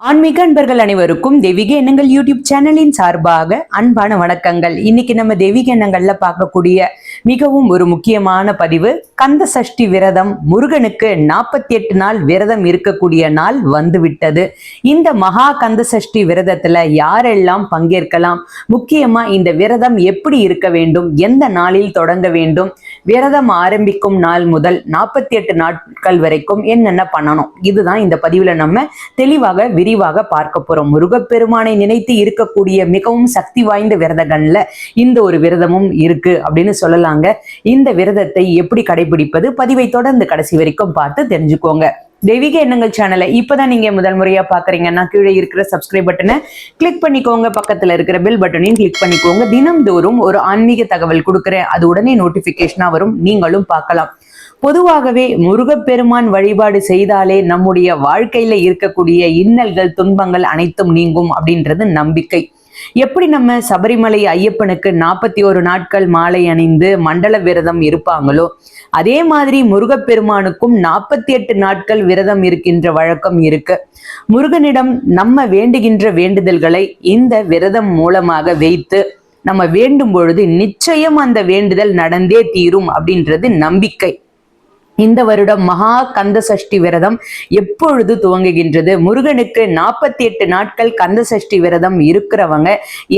ஆன்மீக அன்பர்கள் அனைவருக்கும் தெய்வீக எண்ணங்கள் யூடியூப் சேனலின் சார்பாக அன்பான வணக்கங்கள். இன்னைக்கு நம்ம தெய்வீக எண்ணங்கள்ல பார்க்கக்கூடிய மிகவும் ஒரு முக்கியமான பதிவு கந்த சஷ்டி விரதம். முருகனுக்கு நாற்பத்தி எட்டு நாள் விரதம் இருக்கக்கூடிய நாள் வந்துவிட்டது. இந்த மகா கந்த சஷ்டி விரதத்துல யாரெல்லாம் பங்கேற்கலாம்? முக்கியமா இந்த விரதம் எப்படி இருக்க வேண்டும்? எந்த நாளில் தொடங்க வேண்டும்? விரதம் ஆரம்பிக்கும் நாள் முதல் நாற்பத்தி எட்டு நாட்கள் வரைக்கும் என்னென்ன பண்ணணும்? இதுதான் இந்த பதிவுல நம்ம தெளிவாக விரிவாக பார்க்க போறோம். முருகப்பெருமானை நினைத்து இருக்கக்கூடிய மிகவும் சக்தி வாய்ந்த விரதங்கள்ல இந்த ஒரு விரதமும் இருக்கு அப்படின்னு சொல்லலாங்க. இந்த விரதத்தை எப்படி கடைபிடிப்பது? பதிவை தொடர்ந்து கடைசி வரைக்கும் பார்த்து தெரிஞ்சுக்கோங்க. தெய்வீக எண்ணங்கள் சேனலை இப்பதான் நீங்க முதல் முறையா பாக்குறீங்கன்னா கீழே இருக்கிற சப்ஸ்கிரைப் பட்டனை கிளிக் பண்ணிக்கோங்க. பக்கத்துல இருக்கிற பெல் பட்டனையும் கிளிக் பண்ணிக்கோங்க. தினம்தோறும் ஒரு ஆன்மீக தகவல் கொடுக்குறேன் அது உடனே நோட்டிபிகேஷனா வரும். நீங்களும் பார்க்கலாம். பொதுவாகவே முருகப்பெருமான் வழிபாடு செய்தாலே நம்முடைய வாழ்க்கையில இருக்கக்கூடிய இன்னல்கள் துன்பங்கள் அனைத்தும் நீங்கும் அப்படின்றது நம்பிக்கை. எப்படி நம்ம சபரிமலை ஐயப்பனுக்கு நாற்பத்தி ஒரு நாட்கள் மாலை அணிந்து மண்டல விரதம் இருப்பாங்களோ அதே மாதிரி முருகப்பெருமானுக்கும் நாற்பத்தி எட்டு நாட்கள் விரதம் இருக்கின்ற வழக்கம் இருக்கு. முருகனிடம் நம்ம வேண்டுகின்ற வேண்டுதல்களை இந்த விரதம் மூலமாக வைத்து நம்ம வேண்டும் பொழுது நிச்சயம் அந்த வேண்டுதல் நடந்தே தீரும் அப்படின்றது நம்பிக்கை. இந்த வருடம் மகா கந்த சஷ்டி விரதம் எப்பொழுது துவங்குகின்றது? முருகனுக்கு நாற்பத்தி எட்டு நாட்கள் கந்த சஷ்டி விரதம் இருக்கிறவங்க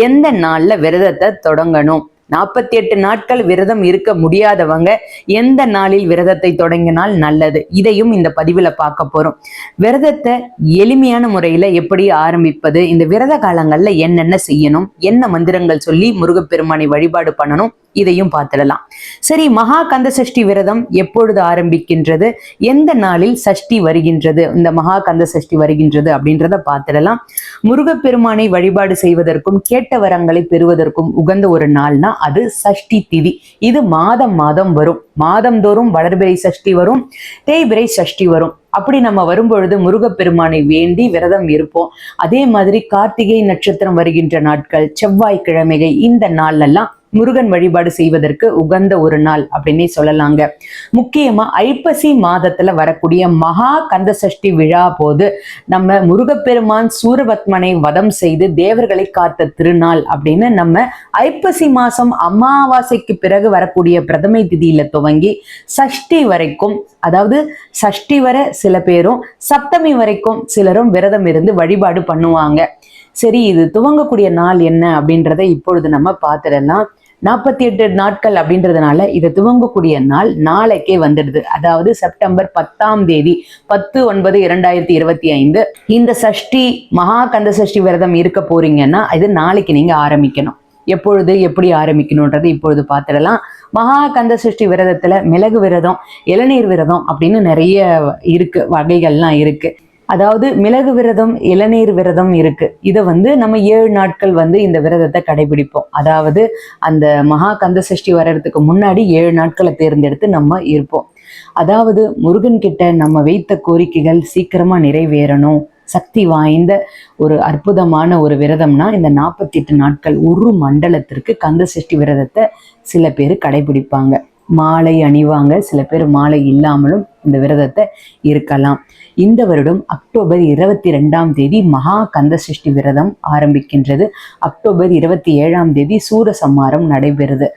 எந்த நாள்ல விரதத்தை தொடங்கணும்? நாற்பத்தி எட்டு நாட்கள் விரதம் இருக்க முடியாதவங்க எந்த நாளில் விரதத்தை தொடங்கினால் நல்லது? இதையும் இந்த பதிவுல பார்க்க போறோம். விரதத்தை எளிமையான முறையில எப்படி ஆரம்பிப்பது? இந்த விரத காலங்கள்ல என்னென்ன செய்யணும்? என்ன மந்திரங்கள் சொல்லி முருகப்பெருமானை வழிபாடு பண்ணணும்? இதையும் பார்த்துடலாம். சரி மகா கந்த சஷ்டி விரதம் எப்பொழுது ஆரம்பிக்கின்றது? எந்த நாளில் சஷ்டி வருகின்றது? இந்த மகா கந்த சஷ்டி வருகின்றது அப்படின்றத பார்த்துடலாம். முருகப்பெருமானை வழிபாடு செய்வதற்கும் கேட்ட வரங்களை பெறுவதற்கும் உகந்த ஒரு நாள்னா அது சஷ்டி திதி. இது மாதம் மாதம் வரும். மாதந்தோறும் வளர்பிறை சஷ்டி வரும் தேய்பிறை சஷ்டி வரும். அப்படி நம்ம வரும்பொழுது முருகப்பெருமானை வேண்டி விரதம் இருப்போம். அதே மாதிரி கார்த்திகை நட்சத்திரம் வருகின்ற நாட்கள் செவ்வாய்க்கிழமைகள் இந்த நாள்லாம் முருகன் வழிபாடு செய்வதற்கு உகந்த ஒரு நாள் அப்படின்னே சொல்லலாங்க. முக்கியமா ஐப்பசி மாதத்துல வரக்கூடிய மகா கந்த சஷ்டி விழா போது நம்ம முருகப்பெருமான் சூரபத்மனை வதம் செய்து தேவர்களை காத்த திருநாள் அப்படின்னு நம்ம ஐப்பசி மாசம் அமாவாசைக்கு பிறகு வரக்கூடிய பிரதமை திதியில துவங்கி சஷ்டி வரைக்கும் அதாவது சஷ்டி வரை சில பேரும் சப்தமி வரைக்கும் சிலரும் விரதம் இருந்து வழிபாடு பண்ணுவாங்க. சரி இது துவங்கக்கூடிய நாள் என்ன அப்படின்றத இப்பொழுது நம்ம பார்த்துடலாம். நாற்பத்தி எட்டு நாட்கள் அப்படின்றதுனால இதை துவங்கக்கூடிய நாள் நாளைக்கே வந்துடுது. அதாவது செப்டம்பர் பத்தாம் தேதி பத்து ஒன்பது இரண்டாயிரத்தி இருபத்தி ஐந்து. இந்த சஷ்டி மகா கந்த சஷ்டி விரதம் இருக்க போறீங்கன்னா இது நாளைக்கு நீங்க ஆரம்பிக்கணும். எப்பொழுது எப்படி ஆரம்பிக்கணுன்றது இப்பொழுது பார்த்துடலாம். மகா கந்த சஷ்டி விரதத்துல மிளகு விரதம் இளநீர் விரதம் அப்படின்னு நிறைய இருக்கு வகைகள்லாம் இருக்கு. அதாவது மிளகு விரதம் இளநீர் விரதம் இருக்கு. இதை வந்து நம்ம ஏழு நாட்கள் வந்து இந்த விரதத்தை கடைபிடிப்போம். அதாவது அந்த மகா கந்த சஷ்டி வர்றதுக்கு முன்னாடி ஏழு நாட்களை தேர்ந்தெடுத்து நம்ம இருப்போம். அதாவது முருகன் கிட்ட நம்ம வைத்த கோரிக்கைகள் சீக்கிரமா நிறைவேறணும். சக்தி வாய்ந்த ஒரு அற்புதமான ஒரு விரதம்னா இந்த நாற்பத்தி எட்டு நாட்கள் ஒரு மண்டலத்திற்கு கந்த சஷ்டி விரதத்தை சில பேர் கடைபிடிப்பாங்க. மாலை அணிவாங்க. சில பேர் மாலை இல்லாமலும் இந்த விரதத்தை இருக்கலாம். இந்த வருடம் அக்டோபர் இருபத்தி ரெண்டாம் தேதி மகா கந்த சஷ்டி விரதம் ஆரம்பிக்கின்றது. அக்டோபர் இருபத்தி ஏழாம் தேதி சூர சம்மாரம் நடைபெறுது.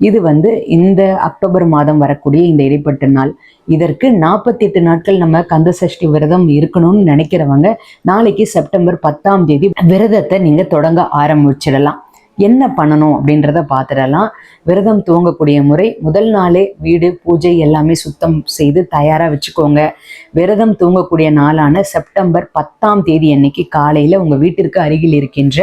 இது வந்து இந்த அக்டோபர் மாதம் வரக்கூடிய இந்த இடைப்பட்ட நாள். இதற்கு நாற்பத்தி எட்டு நாட்கள் நம்ம கந்த சஷ்டி விரதம் இருக்கணும்னு நினைக்கிறவங்க நாளைக்கு செப்டம்பர் பத்தாம் தேதி விரதத்தை நீங்க தொடங்க ஆரம்பிச்சிடலாம். என்ன பண்ணணும் அப்படின்றத பார்த்துடலாம் விரதம் துவங்கக்கூடிய முறை முதல் நாளே வீடு பூஜை எல்லாமே சுத்தம் செய்து தயாராக வச்சுக்கோங்க. விரதம் தூங்கக்கூடிய நாளான செப்டம்பர் பத்தாம் தேதி அன்னைக்கு காலையில் உங்கள் வீட்டிற்கு அருகில் இருக்கின்ற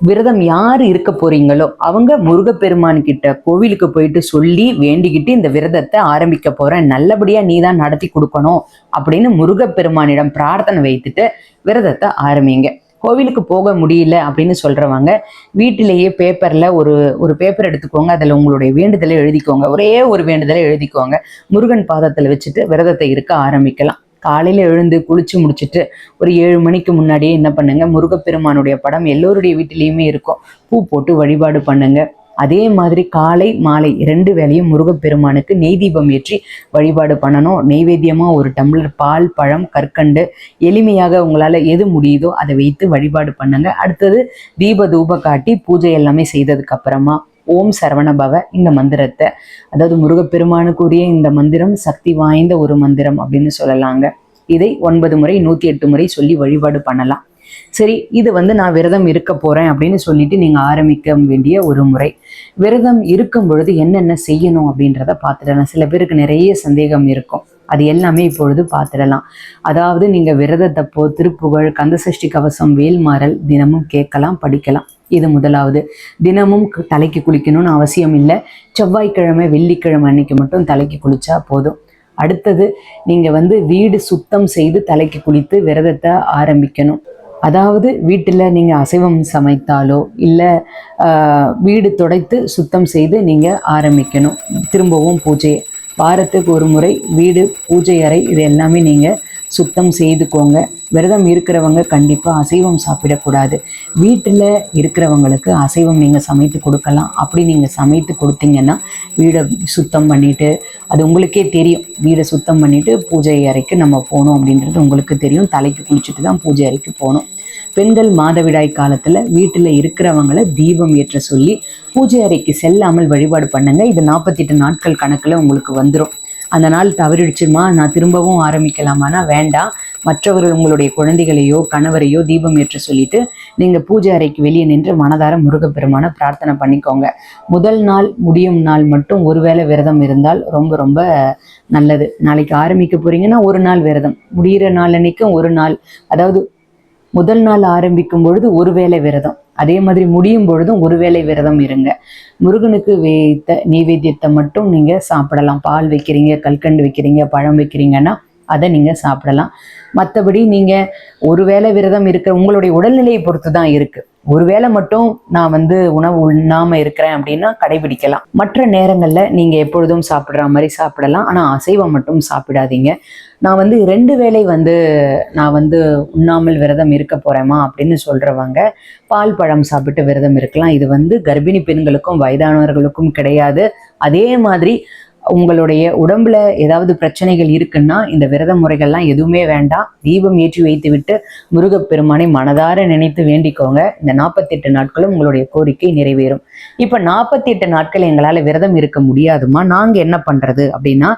விரதம் யார் இருக்க போறீங்களோ அவங்க முருகப்பெருமான் கிட்ட கோவிலுக்கு போயிட்டு சொல்லி வேண்டிக்கிட்டு இந்த விரதத்தை ஆரம்பிக்க போறேன் நல்லபடியா நீ தான் நடத்தி கொடுக்கணும் அப்படின்னு முருகப்பெருமானிடம் பிரார்த்தனை வைத்துட்டு விரதத்தை ஆரம்பிங்க. கோவிலுக்கு போக முடியல அப்படின்னு சொல்றவங்க வீட்டிலேயே பேப்பர்ல ஒரு ஒரு பேப்பர் எடுத்துக்கோங்க அதுல உங்களுடைய வேண்டுதலை எழுதிக்கோங்க. ஒரே ஒரு வேண்டுதலை எழுதிக்கோங்க. முருகன் பாதத்துல வச்சுட்டு விரதத்தை இருக்க ஆரம்பிக்கலாம். காலையில எழுந்து குளிச்சு முடிச்சுட்டு ஒரு ஏழு மணிக்கு முன்னாடியே என்ன பண்ணுங்க முருகப்பெருமானுடைய படம் எல்லோருடைய வீட்டிலையுமே இருக்கும். பூ போட்டு வழிபாடு பண்ணுங்க. அதே மாதிரி காலை மாலை ரெண்டு வேலையும் முருகப்பெருமானுக்கு நெய் தீபம் ஏற்றி வழிபாடு பண்ணணும். நெய்வேத்தியமாக ஒரு டம்ளர் பால் பழம் கற்கண்டு எளிமையாக உங்களால் எது முடியுதோ அதை வைத்து வழிபாடு பண்ணுங்க. அடுத்தது தீப தூப காட்டி பூஜை எல்லாமே செய்ததுக்கு அப்புறமா ஓம் சரவண பவ இந்த மந்திரத்தை அதாவது முருகப்பெருமானுக்குரிய இந்த மந்திரம் சக்தி வாய்ந்த ஒரு மந்திரம் அப்படின்னு சொல்லலாங்க. இதை ஒன்பது முறை நூற்றி எட்டு முறை சொல்லி வழிபாடு பண்ணலாம். சரி இது வந்து நான் விரதம் இருக்க போறேன் அப்படின்னு சொல்லிட்டு நீங்க ஆரம்பிக்க வேண்டிய ஒரு முறை. விரதம் இருக்கும் பொழுது என்னென்ன செய்யணும் அப்படின்றத பார்த்துடலாம். சில பேருக்கு நிறைய சந்தேகம் இருக்கும். அது எல்லாமே இப்பொழுது பார்த்துடலாம். அதாவது நீங்க விரதத்தப்போ திருப்புகழ் கந்தசஷ்டி கவசம் வேல்மாறல் தினமும் கேட்கலாம் படிக்கலாம். இது முதலாவது. தினமும் கு- தலைக்கு குளிக்கணும்னு அவசியம் இல்லை. செவ்வாய்க்கிழமை வெள்ளிக்கிழமை அன்னைக்கு மட்டும் தலைக்கு குளிச்சா போதும். அடுத்தது நீங்கள் வந்து வீடு சுத்தம் செய்து தலைக்கு குளித்து விரதத்தை ஆரம்பிக்கணும். அதாவது வீட்டில் நீங்கள் அசைவம் சமைத்தாலோ இல்லை வீடு துடைத்து சுத்தம் செய்து நீங்கள் ஆரம்பிக்கணும். திரும்பவும் பூஜை. வாரத்துக்கு ஒரு முறை வீடு பூஜை அறை இது எல்லாமே நீங்கள் சுத்தம் செய்துக்கோங்க. விரதம் இருக்கிறவங்க கண்டிப்பாக அசைவம் சாப்பிடக்கூடாது. வீட்டில் இருக்கிறவங்களுக்கு அசைவம் நீங்கள் சமைத்து கொடுக்கலாம். அப்படி நீங்கள் சமைத்து கொடுத்தீங்கன்னா வீடை சுத்தம் பண்ணிட்டு அது உங்களுக்கே தெரியும். வீடை சுத்தம் பண்ணிட்டு பூஜை அறைக்கு நம்ம போகணும் அப்படின்றது உங்களுக்கு தெரியும். தலைக்கு குளிச்சுட்டு தான் பூஜை அறைக்கு போகணும். பெண்கள் மாதவிடாய் காலத்தில் வீட்டில் இருக்கிறவங்கள தீபம் ஏற்ற சொல்லி பூஜை அறைக்கு செல்லாமல் வழிபாடு பண்ணுங்க. இது நாற்பத்தெட்டு நாட்கள் கணக்கில் உங்களுக்கு வந்துடும் அந்த நாள் தவறிடுச்சுமா? நான் திரும்பவும் ஆரம்பிக்கலாமான்னா வேண்டாம். மற்றவர்கள் உங்களுடைய குழந்தைகளையோ கணவரையோ தீபம் ஏற்ற சொல்லிட்டு நீங்கள் பூஜை அறைக்கு வெளியே நின்று மனதார முருகப்பெருமான பிரார்த்தனை பண்ணிக்கோங்க. முதல் நாள் முடியும் நாள் மட்டும் ஒருவேளை விரதம் இருந்தால் ரொம்ப ரொம்ப நல்லது. நாளைக்கு ஆரம்பிக்க போறீங்கன்னா ஒரு நாள் விரதம். முடிகிற நாள் அன்னைக்கும் ஒரு நாள். அதாவது முதல் நாள் ஆரம்பிக்கும் பொழுது ஒரு வேளை விரதம். அதே மாதிரி முடியும் பொழுதும் ஒரு வேளை விரதம் இருங்க. முருகனுக்கு வைத்த நெய்வேத்தியத்தை மட்டும் நீங்கள் சாப்பிடலாம். பால் வைக்கிறீங்க கல்கண்டு வைக்கிறீங்க பழம் வைக்கிறீங்கன்னா அதை நீங்கள் சாப்பிடலாம். மற்றபடி நீங்கள் ஒரு வேளை விரதம் இருக்க உங்களுடைய உடல்நிலையை பொறுத்து தான் இருக்குது ஒரு வேளை மட்டும் நான் வந்து உணவு உண்ணாமல் இருக்கிறேன் அப்படின்னா கடைபிடிக்கலாம். மற்ற நேரங்களில் நீங்கள் எப்பொழுதும் சாப்பிட்ற மாதிரி சாப்பிடலாம். ஆனால் அசைவம் மட்டும் சாப்பிடாதீங்க. நான் வந்து ரெண்டு வேளை வந்து நான் வந்து உண்ணாமல் விரதம் இருக்க போகிறேம்மா அப்படின்னு சொல்கிறவங்க பால் பழம் சாப்பிட்டு விரதம் இருக்கலாம். இது வந்து கர்ப்பிணி பெண்களுக்கும் வயதானவர்களுக்கும் கிடையாது. அதே மாதிரி உங்களுடைய உடம்புல ஏதாவது பிரச்சனைகள் இருக்குன்னா இந்த விரத முறைகள்லாம் எதுவுமே வேண்டாம். தீபம் ஏற்றி வைத்து விட்டு முருகப்பெருமானை மனதார நினைத்து வேண்டிக்கோங்க. இந்த நாற்பத்தெட்டு நாட்களும் உங்களுடைய கோரிக்கை நிறைவேறும். இப்போ நாற்பத்தெட்டு நாட்கள் எங்களால் விரதம் இருக்க முடியாதுமா நாங்கள் என்ன பண்ணுறது அப்படின்னா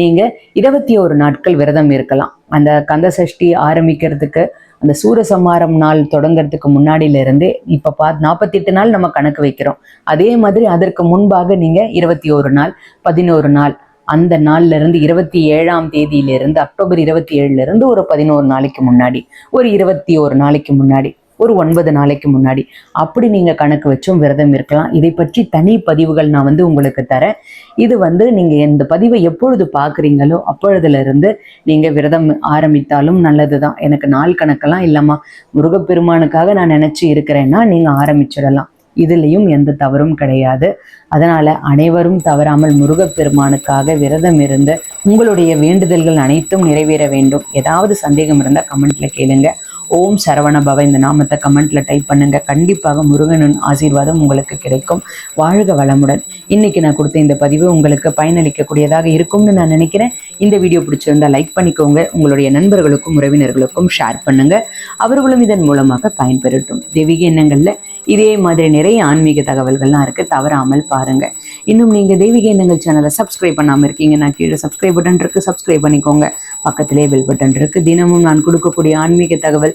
நீங்கள் இருபத்தி ஒரு நாட்கள் விரதம் இருக்கலாம். அந்த கந்த சஷ்டி ஆரம்பிக்கிறதுக்கு அந்த சூரசம்ஹாரம் நாள் தொடங்கிறதுக்கு முன்னாடியில இருந்தே இப்போ பா நாற்பத்தெட்டு நாள் நம்ம கணக்கு வைக்கிறோம். அதே மாதிரி அதற்கு முன்பாக நீங்க இருபத்தி ஒரு நாள் பதினோரு நாள் அந்த நாள்ல இருந்து இருபத்தி ஏழாம் தேதியிலிருந்து அக்டோபர் இருபத்தி ஏழுல இருந்து ஒரு பதினோரு நாளைக்கு முன்னாடி ஒரு இருபத்தி ஒரு நாளைக்கு முன்னாடி. ஒரு ஒன்பது நாளைக்கு முன்னாடி. அப்படி நீங்கள் கணக்கு வச்சும் விரதம் இருக்கலாம். இதை பற்றி தனி பதிவுகள் நான் வந்து உங்களுக்கு தரேன். இது வந்து நீங்கள் இந்த பதிவை எப்பொழுது பார்க்குறீங்களோ அப்பொழுதுலேருந்து நீங்கள் விரதம் ஆரம்பித்தாலும் நல்லது தான் எனக்கு நாள் கணக்கெல்லாம் இல்லைம்மா. முருகப்பெருமானுக்காக நான் நினச்சி இருக்கிறேன்னா நீங்கள் ஆரம்பிச்சிடலாம். இதுலேயும் எந்த தவறும் கிடையாது. அதனால் அனைவரும் தவறாமல் முருகப்பெருமானுக்காக விரதம் இருந்து உங்களுடைய வேண்டுதல்கள் அனைத்தும் நிறைவேற வேண்டும். ஏதாவது சந்தேகம் இருந்தால் கமெண்ட்டில் கேளுங்கள் ஓம் சரவணபவ இந்த நாமத்தை கமெண்ட்ல டைப் பண்ணுங்க. கண்டிப்பாக முருகனின் ஆசீர்வாதம் உங்களுக்கு கிடைக்கும். வாழ்க வளமுடன். இன்னைக்கு நான் கொடுத்த இந்த பதிவு உங்களுக்கு பயனளிக்கக்கூடியதாக இருக்கும்னு நான் நினைக்கிறேன். இந்த வீடியோ பிடிச்சிருந்தா லைக் பண்ணிக்கோங்க. உங்களுடைய நண்பர்களுக்கும் உறவினர்களுக்கும் ஷேர் பண்ணுங்க. அவர்களும் இதன் மூலமாக பயன்பெறட்டும். தெய்வீக எண்ணங்கள்ல இதே மாதிரி நிறைய ஆன்மீக தகவல்கள்லாம் இருக்கு. தவறாமல் பாருங்க. இன்னும் நீங்க தெய்வீக எண்ணங்கள் சேனலை சப்ஸ்கிரைப் பண்ணாம நான் கீழே சப்ஸ்கிரைப் பட்டன் இருக்கு சப்ஸ்கிரைப் பண்ணிக்கோங்க. பக்கத்திலே பெல் பட்டன் இருக்கு. தினமும் நான் கொடுக்கக்கூடிய ஆன்மீக தகவல்